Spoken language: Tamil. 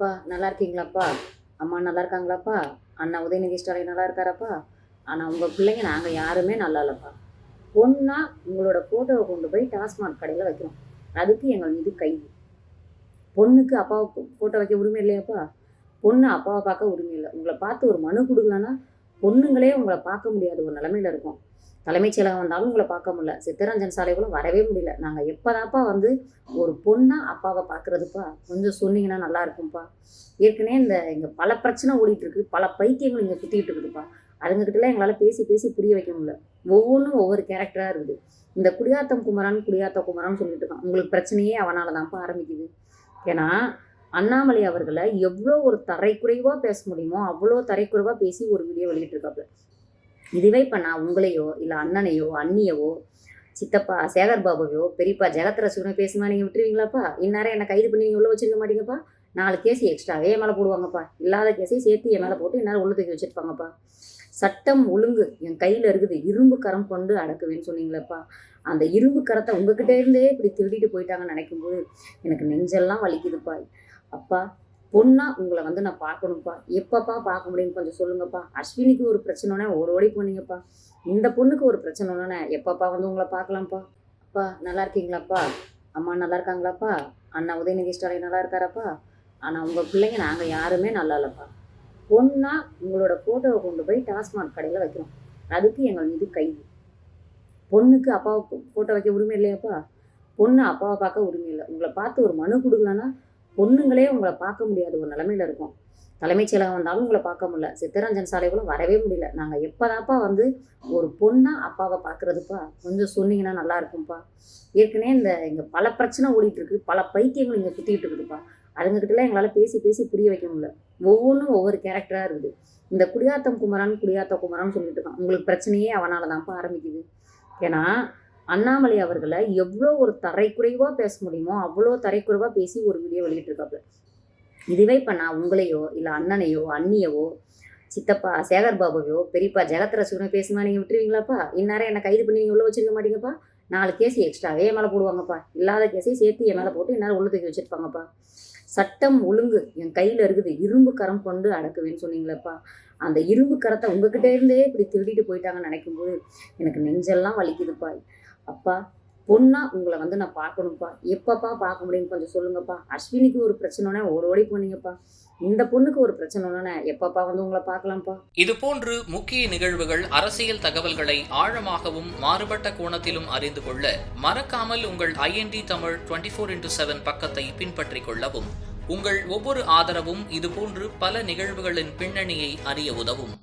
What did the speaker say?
அப்பா நல்லா இருக்கீங்களாப்பா? அம்மா நல்லா இருக்காங்களாப்பா? அண்ணா உதயநிதி ஸ்டாலின் நல்லா இருக்காராப்பா? ஆனால் உங்கள் பிள்ளைங்க நாங்கள் யாருமே நல்லா இல்லைப்பா. பொண்ணா உங்களோட ஃபோட்டோவை கொண்டு போய் டாஸ்மாக் கடையில் வைக்கிறோம். அதுக்கு எங்கள் மீது கைது பொண்ணுக்கு அப்பாவை ஃபோட்டோ வைக்க உரிமை இல்லையாப்பா? பொண்ணு அப்பாவை பார்க்க உரிமை இல்லை. உங்களை பார்த்து ஒரு மனு கொடுக்கலன்னா பொண்ணுங்களே உங்களை பார்க்க முடியாத ஒரு நிலமையில இருக்கும். தலைமைச் செயலகம் வந்தாலும் உங்களை பார்க்க முடியல. சித்தரஞ்சன் சாலைக்குள்ள வரவே முடியல. நாங்கள் எப்போதாப்பா வந்து ஒரு பொண்ணா அப்பாவை பார்க்குறதுப்பா? கொஞ்சம் சொன்னீங்கன்னா நல்லா இருக்கும்ப்பா ஏற்கனவே இந்த இங்கே பல பிரச்சனை ஓடிட்டு இருக்கு. பல பைத்தியங்கள் இங்கே சுற்றிக்கிட்டு இருக்குதுப்பா. அதுங்ககிட்டலாம் எங்களால் பேசி பேசி புரிய வைக்க முடியல. ஒவ்வொன்றும் ஒவ்வொரு கேரக்டராக இருக்குது. இந்த குடியாத்தம் குமரன் குடியாத்த குமரன் சொல்லிட்டு இருக்கான். உங்களுக்கு பிரச்சனையே அவனால தான்ப்பா ஆரம்பிக்குது. ஏன்னா அண்ணாமலை அவர்களை எவ்வளோ ஒரு தரைக்குறைவாக பேச முடியுமோ அவ்வளோ தரைக்குறைவாக பேசி ஒரு வீடியோ வெளியிட்டிருக்காப்புல இதுவே இப்போ நான் உங்களையோ இல்லை அண்ணனையோ அண்ணியவோ சித்தப்பா சேகர் பாபுவையோ பெரியப்பா ஜெகத்ரசுவனை பேசுமா நீங்கள் விட்டுருவீங்களாப்பா? இந்நேரம் என்னை கைது பண்ணி நீங்கள் உள்ளே வச்சிருக்க மாட்டீங்கப்பா? நாலு கேஸ் எக்ஸ்ட்ராவே என் மேலே போடுவாங்கப்பா. இல்லாத கேஸையும் சேர்த்து என் மேலே போட்டு இந்நேரம் உள்ள தூக்கி வச்சுருப்பாங்கப்பா. சட்டம் ஒழுங்கு என் கையில் இருக்குது. இரும்பு கரம் கொண்டு அடக்குவேன்னு சொன்னீங்களேப்பா. அந்த இரும்பு கரத்தை உங்ககிட்ட இருந்தே இப்படி திருடிட்டு போயிட்டாங்கன்னு நினைக்கும்போது எனக்கு நெஞ்செல்லாம் வலிக்குதுப்பா. அப்பா பொண்ணா உங்களை வந்து நான் பார்க்கணும்ப்பா. எப்பப்பா பார்க்க முடியும்னு கொஞ்சம் சொல்லுங்கப்பா. அஸ்வினிக்கு ஒரு பிரச்சனைனா ஓடி ஓடி போனீங்கப்பா. இந்த பொண்ணுக்கு ஒரு பிரச்சனைனா எப்பப்பா வந்து உங்களை பார்க்கலாம்ப்பா? அப்பா நல்லா இருக்கீங்களாப்பா? அம்மா நல்லா இருக்காங்களாப்பா? அண்ணா உதயநிதி ஸ்டாலின் நல்லா இருக்காராப்பா? ஆனால் உங்கள் பிள்ளைங்க நாங்கள் யாருமே நல்லா இல்லைப்பா. பொண்ணா உங்களோட ஃபோட்டோவை கொண்டு போய் டாஸ்மாக் கடையில் வைக்கிறோம் அதுக்கு எங்கள் மீது கைது. பொண்ணுக்கு அப்பாவை ஃபோட்டோ வைக்க உரிமை இல்லையாப்பா? பொண்ணு அப்பாவை பார்க்க உரிமை இல்லை. உங்களை பார்த்து ஒரு மனு கொடுக்கலன்னா பொண்ணுங்களே உங்களை பார்க்க முடியாத ஒரு நிலமையில இருக்கும். தலைமைச் செயலகம் வந்தாலும் உங்களை பார்க்க முடியல. சித்தரஞ்சன் சாலைக்குள்ள வரவே முடியல. நாங்கள் எப்போதாப்பா வந்து ஒரு பொண்ணாக அப்பாவை பார்க்குறதுப்பா? கொஞ்சம் சொன்னீங்கன்னா நல்லா இருக்கும்ப்பா. ஏற்கனவே இந்த இங்கே பல பிரச்சனை ஓடிட்டுருக்கு பல பைத்தியங்கள் இங்கே சுற்றிக்கிட்டு இருக்குதுப்பா. அதுங்ககிட்டலாம் எங்களால் பேசி பேசி புரிய வைக்க முடியல. ஒவ்வொன்றும் ஒவ்வொரு கேரக்டராக இருக்குது. இந்த குடியாத்தம் குமரன் குடியாத்த குமரன் சொல்லிட்டு இருக்கான். உங்களுக்கு பிரச்சனையே அவனால தான்ப்பா ஆரம்பிக்குது. ஏன்னா அண்ணாமலை அவர்களை எவ்வளோ ஒரு தரைக்குறைவாக பேச முடியுமோ அவ்வளோ தரைக்குறைவாக பேசி ஒரு வீடியோ வெளியிட்டிருக்காப்புல. இதுவே இப்போ நான் உங்களையோ இல்லை அண்ணனையோ அண்ணியவோ சித்தப்பா சேகர் பாபுவையோ பெரியப்பா ஜெகத்ரசுவனை பேசுனா நீங்கள் விட்டுருவீங்களாப்பா? இந்நேரம் என்னை கைது பண்ணி நீங்கள் உள்ளே வச்சிருக்க மாட்டீங்கப்பா? நாலு கேஸ் எக்ஸ்ட்ராவே என் மேலே போடுவாங்கப்பா. இல்லாத கேஸையும் சேர்த்து என் மேலே போட்டு இந்நேரம் உள்ள தூக்கி வச்சுருப்பாங்கப்பா. சட்டம் ஒழுங்கு என் கையில் இருக்குது. இரும்பு கரம் கொண்டு அடக்குவேன்னு சொன்னீங்களேப்பா. அந்த இரும்பு கரத்தை உங்ககிட்ட இருந்தே இப்படி திருடிட்டு போயிட்டாங்கன்னு நினைக்கும்போது எனக்கு நெஞ்செல்லாம் வலிக்குதுப்பா. அப்பா பொண்ணா உங்களை வந்து நான் பார்க்கணும்ப்பா. எப்பப்பா பார்க்க முடியும்னு கொஞ்சம் சொல்லுங்கப்பா. அஸ்வினிக்கு ஒரு பிரச்சனைனா ஓடி ஓடி போனீங்கப்பா. இந்த பொண்ணுக்கு ஒரு பிரச்சனை எப்பப்பா வந்து உங்களை பார்க்கலாம்ப்பா? இது போன்று முக்கிய நிகழ்வுகள் அரசியல் தகவல்களை ஆழமாகவும் மாறுபட்ட கோணத்திலும் அறிந்து கொள்ள மறக்காமல் உங்கள் IND Tamil twenty four into seven பக்கத்தை பின்பற்றிக் கொள்ளவும் உங்கள் ஒவ்வொரு ஆதரவும் இதுபோன்று பல நிகழ்வுகளின் பின்னணியை அறிய உதவும்.